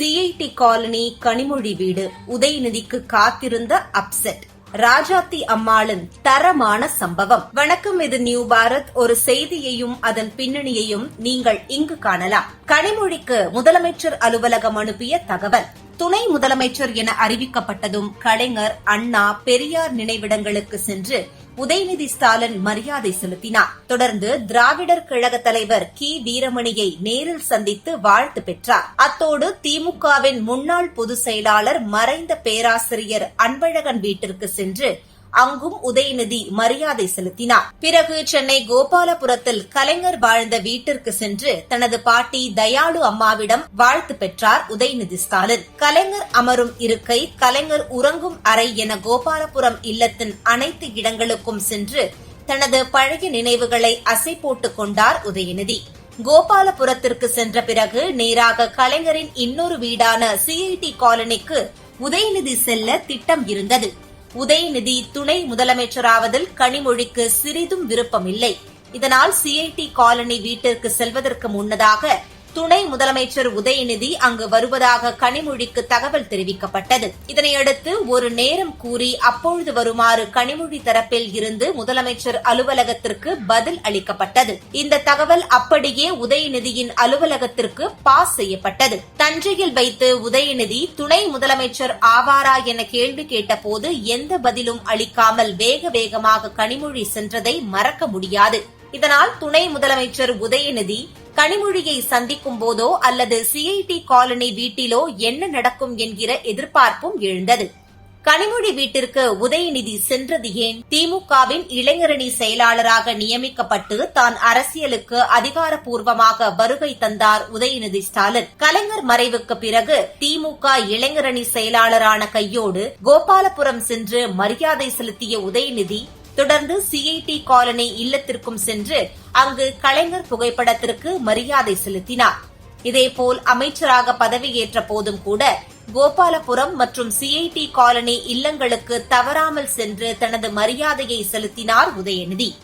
CID colony Kanimozhi வீடு உதயநிதிக்கு காத்திருந்த அப்செட் ராஜாத்தி அம்மாளின் தரமான சம்பவம். வணக்கம் இது நியூ பாரத் ஒரு செய்தியையும் அதன் பின்னணியையும் நீங்கள் இங்கு காணலாம். கனிமொழிக்கு முதலமைச்சர் அலுவலகம் அனுப்பிய தகவல். துணை முதலமைச்சர் என அறிவிக்கப்பட்டதும் கலைஞர் அண்ணா பெரியார் நினைவிடங்களுக்கு சென்று உதயநிதி ஸ்டாலின் மரியாதை செலுத்தினார். தொடர்ந்து திராவிடர் கழக தலைவர் கி. வீரமணியை நேரில் சந்தித்து வாழ்த்து பெற்றார். அத்தோடு திமுகவின் முன்னாள் பொதுச் செயலாளர் மறைந்த பேராசிரியர் அன்பழகன் வீட்டிற்கு சென்று அங்கும் உதயநிதி மரியாதை செலுத்தினார். பிறகு சென்னை கோபாலபுரத்தில் கலைஞர் வாழ்ந்த வீட்டிற்கு சென்று தனது பாட்டி தயாளு அம்மாவிடம் வாழ்த்து பெற்றார் உதயநிதி ஸ்டாலின். கலைஞர் அமரும் இருக்கை கலைஞர் உறங்கும் அறை என கோபாலபுரம் இல்லத்தின் அனைத்து இடங்களுக்கும் சென்று தனது பழைய நினைவுகளை அசை போட்டுக் கொண்டார் உதயநிதி. கோபாலபுரத்திற்கு சென்ற பிறகு நேராக கலைஞரின் இன்னொரு வீடான சிஐடி காலனிக்கு உதயநிதி செல்ல திட்டம் இருந்தது. உதயநிதி துணை முதலமைச்சராவதில் கனிமொழிக்கு சிறிதும் விருப்பமில்லை. இதனால் சிஐடி காலனி வீட்டிற்கு செல்வதற்கு முன்னதாக துணை முதலமைச்சர் உதயநிதி அங்கு வருவதாக கனிமொழிக்கு தகவல் தெரிவிக்கப்பட்டது. இதனையடுத்து ஒரு நேரம் கூறி அப்பொழுது வருமாறு கனிமொழி தரப்பில் இருந்து முதலமைச்சர் அலுவலகத்திற்கு பதில் அளிக்கப்பட்டது. இந்த தகவல் அப்படியே உதயநிதியின் அலுவலகத்திற்கு பாஸ் செய்யப்பட்டது. தஞ்சையில் வைத்து உதயநிதி துணை முதலமைச்சர் ஆவாரா என கேள்வி கேட்டபோது எந்த பதிலும் அளிக்காமல் வேக வேகமாக கனிமொழி சென்றதை மறக்க முடியாது. இதனால் துணை முதலமைச்சர் உதயநிதி கனிமொழியை சந்திக்கும் போதோ அல்லது சிஐடி காலனி வீட்டிலோ என்ன நடக்கும் என்கிற எதிர்பார்ப்பும் எழுந்தது. கனிமொழி வீட்டிற்கு உதயநிதி சென்றது ஏன்? திமுகவின் இளைஞரணி செயலாளராக நியமிக்கப்பட்டு தான் அரசியலுக்கு அதிகாரப்பூர்வமாக வருகை தந்தார் உதயநிதி ஸ்டாலின். கலைஞர் மறைவுக்கு பிறகு திமுக இளைஞரணி செயலாளரான கையோடு கோபாலபுரம் சென்று மரியாதை செலுத்திய உதயநிதி தொடர்ந்து சிஐடி காலனி இல்லத்திற்கும் சென்று அங்கு கலைஞர் புகைப்படத்திற்கு மரியாதை செலுத்தினார். இதேபோல் அமைச்சராக பதவியேற்ற போதும் கூட கோபாலபுரம் மற்றும் சிஐடி காலனி இல்லங்களுக்கு தவறாமல் சென்று தனது மரியாதையை செலுத்தினார் உதயநிதி.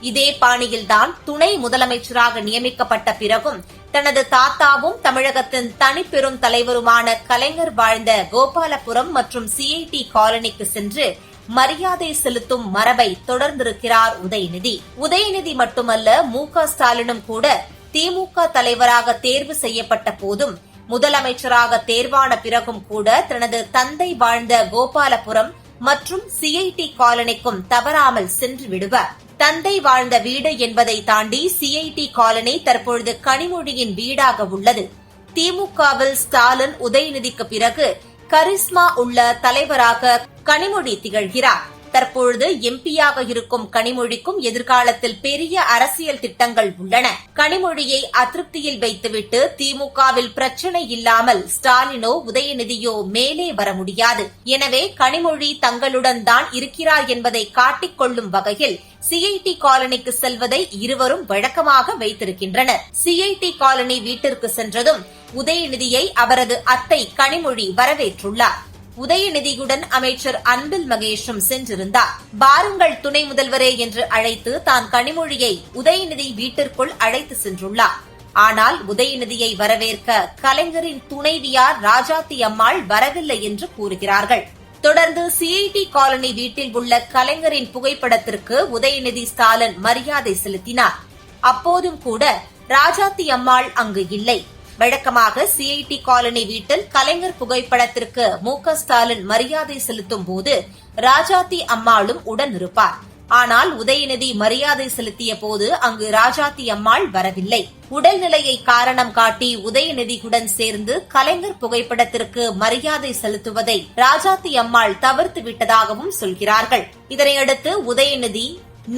இதே பாணியில்தான் துணை முதலமைச்சராக நியமிக்கப்பட்ட பிறகும் தனது தாத்தாவும் தமிழகத்தின் தனிப்பெரும் தலைவருமான கலைஞர் வாழ்ந்த கோபாலபுரம் மற்றும் சிஐடி காலனிக்கு சென்று மரியாதை செலுத்தும் மரபை தொடர்ந்திருக்கிறார் உதயநிதி. உதயநிதி மட்டுமல்ல மு ஸ்டாலினும் கூட திமுக தலைவராக தேர்வு செய்யப்பட்ட போதும் முதலமைச்சராக தேர்வான பிறகும் கூட தனது தந்தை வாழ்ந்த கோபாலபுரம் மற்றும் சிஐடி காலனிக்கும் தவறாமல் சென்று விடுவார். தந்தை வாழ்ந்த வீடு என்பதை தாண்டி சிஐடி காலனி தற்பொழுது கனிமொழியின் வீடாக உள்ளது. திமுகவில் ஸ்டாலின் உதயநிதிக்கு பிறகு கரிஸ்மா உள்ள தலைவராக கனிமொழி திகழ்கிறார். தற்பொழுது எம்பியாக இருக்கும் கனிமொழிக்கும் எதிர்காலத்தில் பெரிய அரசியல் திட்டங்கள் உள்ளன. கனிமொழியை அதிருப்தியில் வைத்துவிட்டு திமுகவில் பிரச்சனை இல்லாமல் ஸ்டாலினோ உதயநிதியோ மேலே வர முடியாது. எனவே கனிமொழி தங்களுடன் தான் இருக்கிறார் என்பதை காட்டிக்கொள்ளும் வகையில் சிஐடி காலனிக்கு செல்வதை இருவரும் வழக்கமாக வைத்திருக்கின்றனர். சிஐடி காலனி வீட்டிற்கு சென்றதும் உதயநிதியை அவரது அத்தை கனிமொழி வரவேற்றுள்ளார். உதயநிதியுடன் அமைச்சர் அன்பில் மகேஷும் சென்றிருந்தார். பாருங்கள் துணை முதல்வரே என்று அழைத்து தான் கனிமொழியை உதயநிதி வீட்டிற்குள் அழைத்து சென்றுள்ளார். ஆனால் உதயநிதியை வரவேற்க கலைஞரின் துணைவியார் ராஜாத்தி அம்மாள் வரவில்லை என்று கூறுகிறார்கள். தொடர்ந்து சிஐடி காலனி வீட்டில் உள்ள கலைஞரின் புகைப்படத்திற்கு உதயநிதி ஸ்டாலின் மரியாதை செலுத்தினார். அப்போதும் கூட ராஜாத்தி அம்மாள் அங்கு இல்லை. வழக்கமாக சிஐடி காலனி வீட்டில் கலைஞர் புகைப்படத்திற்கு மு ஸ்டாலின் மரியாதை செலுத்தும் போது ராஜாத்தி அம்மாளும் உடன் இருப்பார். ஆனால் உதயநிதி மரியாதை செலுத்திய போது அங்கு ராஜாத்தி அம்மாள் வரவில்லை. உடல்நிலையை காரணம் காட்டி உதயநிதியுடன் சேர்ந்து கலைஞர் புகைப்படத்திற்கு மரியாதை செலுத்துவதை ராஜாத்தி அம்மாள் தவிர்த்து விட்டதாகவும் சொல்கிறார்கள். இதனையடுத்து உதயநிதி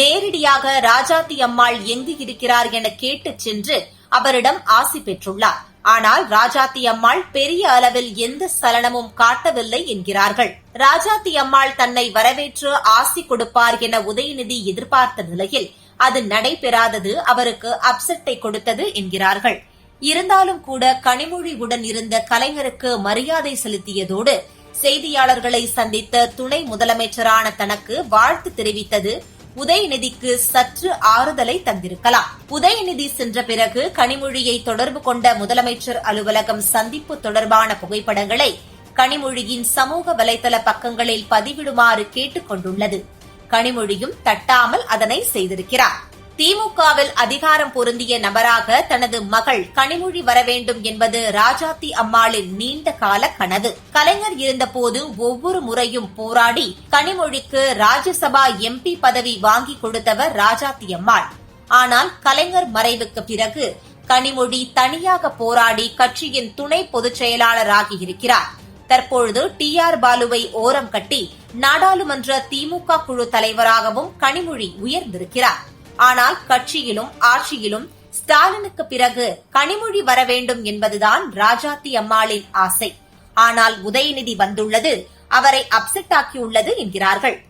நேரடியாக ராஜாத்தி அம்மாள் எங்கு இருக்கிறார் என கேட்டுச் சென்று அவரிடம் ஆசி பெற்றுள்ளார். ஆனால் ராஜாத்தி அம்மாள் பெரிய அளவில் எந்த சலனமும் காட்டவில்லை என்கிறார்கள். ராஜாத்தி அம்மாள் தன்னை வரவேற்று ஆசி கொடுப்பார் என உதயநிதி எதிர்பார்த்த நிலையில் அது நடைபெறாதது அவருக்கு அப்செட்டை கொடுத்தது என்கிறார்கள். இருந்தாலும் கூட கனிமொழியுடன் இருந்த கலைஞருக்கு மரியாதை செலுத்தியதோடு செய்தியாளர்களை சந்தித்த துணை முதலமைச்சரான தனக்கு வாழ்த்து தெரிவித்தது உதயநிதிக்கு சற்று ஆறுதலை தந்திருக்கலாம். உதயநிதி சென்ற பிறகு கனிமொழியை தொடர்பு கொண்ட முதலமைச்சர் அலுவலகம் சந்திப்பு தொடர்பான புகைப்படங்களை கனிமொழியின் சமூக வலைதள பக்கங்களில் பதிவிடுமாறு கேட்டுக் கொண்டுள்ளது கனிமொழியும் தட்டாமல் அதனை செய்திருக்கிறார். திமுகவில் அதிகாரம் பொருந்திய நபராக தனது மகள் கனிமொழி வர வேண்டும் என்பது ராஜாத்தி அம்மாளின் நீண்ட கால கனவு. கலைஞர் இருந்தபோது ஒவ்வொரு முறையும் போராடி கனிமொழிக்கு ராஜ்யசபா எம்பி பதவி வாங்கி கொடுத்தவர் ராஜாத்தி அம்மாள். ஆனால் கலைஞர் மறைவுக்கு பிறகு கனிமொழி தனியாக போராடி கட்சியின் துணை பொதுச் செயலாளராகியிருக்கிறார் தற்பொழுது டி ஆர் பாலுவை ஓரம் கட்டி நாடாளுமன்ற திமுக குழு தலைவராகவும் கனிமொழி உயர்ந்திருக்கிறார். ஆனால் கட்சியிலும் ஆட்சியிலும் ஸ்டாலினுக்கு பிறகு கனிமொழி வர வேண்டும் என்பதுதான் ராஜாத்தி அம்மாளின் ஆசை. ஆனால் உதயநிதி வந்துள்ளது அவரை அப்செட் ஆக்கியுள்ளது என்கிறார்கள்.